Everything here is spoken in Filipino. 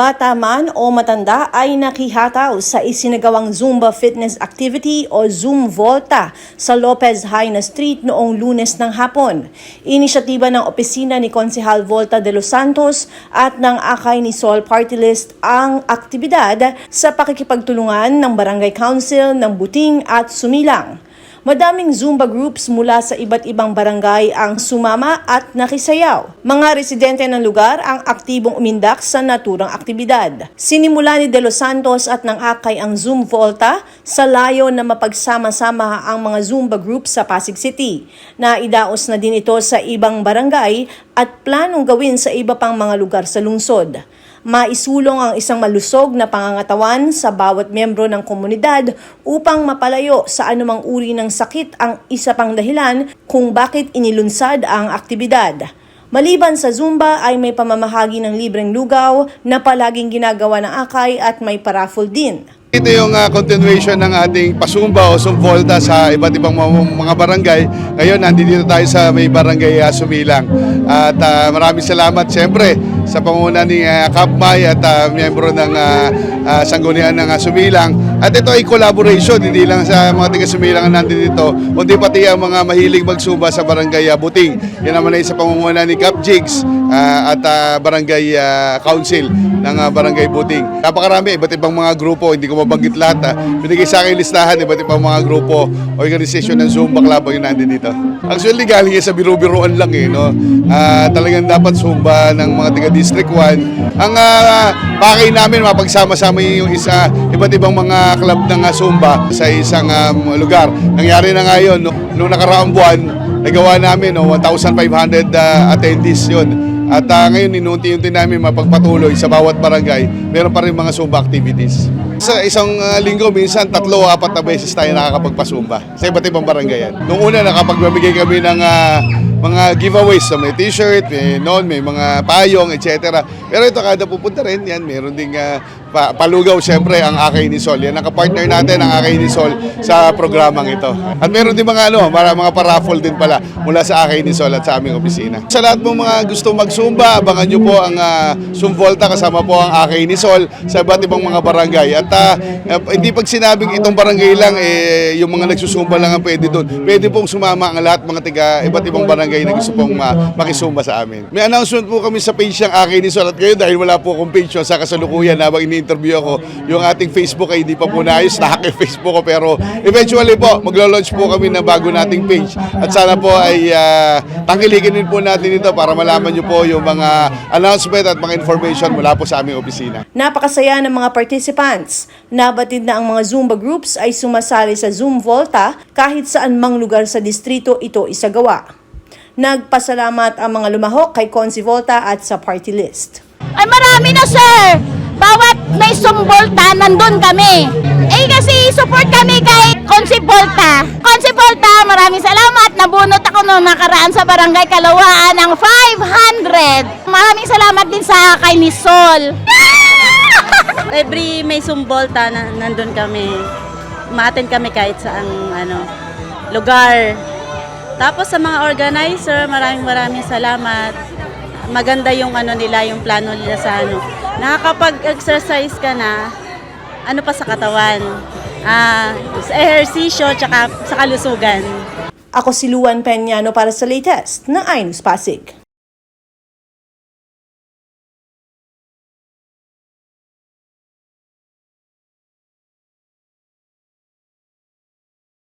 Bata man o matanda ay nakihataw sa isinagawang Zumba Fitness Activity o Zoom Volta sa Lopez Haina Street noong lunes ng hapon. Inisyatiba ng opisina ni Konsehal Volta de los Santos at ng Akay ni Sol Party List ang aktibidad sa pakikipagtulungan ng Barangay Council ng Buting at Sumilang. Madaming Zumba groups mula sa iba't ibang barangay ang sumama at nakisayaw. Mga residente ng lugar ang aktibong umindak sa naturang aktibidad. Sinimula ni De Los Santos at ng Akay ang Zoom Volta sa layo na mapagsama-sama ang mga Zumba groups sa Pasig City. Naidaos na din ito sa ibang barangay at planong gawin sa iba pang mga lugar sa lungsod maisulong ang isang malusog na pangangatawan sa bawat membro ng komunidad upang mapalayo sa anumang uri ng sakit ang isa pang dahilan kung bakit inilunsad ang aktibidad. Maliban sa Zumba ay may pamamahagi ng libreng lugaw na palaging ginagawa ng Akay at may paraffle din. Ito yung ah, continuation ng ating pasumba o sumvolta sa iba't ibang mga, barangay. Ngayon, nandito tayo sa may barangay ah, Sumilang. At ah, maraming salamat siyempre sa panguna ni uh, Kapmay at ah, miyembro ng ah, ah, Sanggunian ng ah, Sumilang. At ito ay collaboration, hindi lang sa mga taga Sumilang ang nandito, kundi pati ang mga mahilig magsumba sa barangay ah, Buting. Yan naman ay sa pangunguna ni Cap Jigs ah, at ah, barangay ah, council ng ah, barangay Buting. Napakarami, iba't ibang mga grupo, hindi ko mabanggit lahat. ah. Binigay sa akin listahan, iba't ibang mga grupo, organisasyon ng Zumba Club yung nandito dito. Actually, galing sa biro-biroan lang eh, no? Ah, talagang dapat Zumba ng mga taga District 1. Ang uh, pakay namin, mapagsama-sama yung isa, iba't ibang mga club ng ah, Zumba sa isang um, lugar. Nangyari na nga yun, no? noong nakaraang buwan, nagawa namin, no? 1,500 ah, attendees yun. At ah, ngayon, inunti-unti namin mapagpatuloy sa bawat barangay. Meron pa rin mga Zumba activities. Sa isang ah, linggo, minsan tatlo o apat na beses tayo nakakapagpasumba sa iba't ibang barangay yan. Noong una, nakapagbibigay kami ng ah, mga giveaways. So may t-shirt, may noon, may mga payong, etc. Pero ito, kada pupunta rin, yan, meron ding ah, pa- palugaw siyempre ang Akay ni Sol. Yan, nakapartner natin ang Akay ni Sol sa programang ito. At meron din mga ano, mga, mga paraffle din pala mula sa Akay ni Sol at sa aming opisina. Sa lahat ng mga gusto magsumba, abangan nyo po ang uh, Sumvolta kasama po ang Akay ni Sol sa iba't ibang mga barangay. At ah, eh, hindi pag sinabing itong barangay lang, eh, yung mga nagsusumba lang ang pwede doon. Pwede pong sumama ang lahat mga tiga iba't ibang barangay na gusto pong ma- makisumba sa amin. May announcement po kami sa page ng Akay ni Sol at ngayon dahil wala po akong page sa kasalukuyan habang ini-interview ako, yung ating Facebook ay hindi pa po naayos, nahack yung Facebook ko pero eventually po, maglo-launch po kami ng bago nating page at sana po ay ah, tangkilikin din po natin ito para malaman nyo po yung mga announcement at mga information mula po sa aming opisina. Napakasaya ng mga participants. Nabatid na ang mga Zumba groups ay sumasali sa Zoom Volta kahit saan mang lugar sa distrito ito isagawa. Nagpasalamat ang mga lumahok kay Consi Volta at sa party list. Ay marami na sir. Bawat may sumbolta, nandun kami. Eh kasi support kami kay Consipolta. Consipolta, maraming salamat. Nabunot ako noong nakaraan sa Barangay Kalawaan ng 500. Maraming salamat din sa kay ni Sol. Every may sumbolta na nandun kami. Umaten kami kahit saang ano, lugar. Tapos sa mga organizer, maraming maraming salamat. Maganda yung ano nila, yung plano nila sa ano. Nakakapag-exercise ka na, ano pa sa katawan. Ah, sa ehersisyo, tsaka sa kalusugan. Ako si Luan Peñano para sa latest na Ainus Pasig.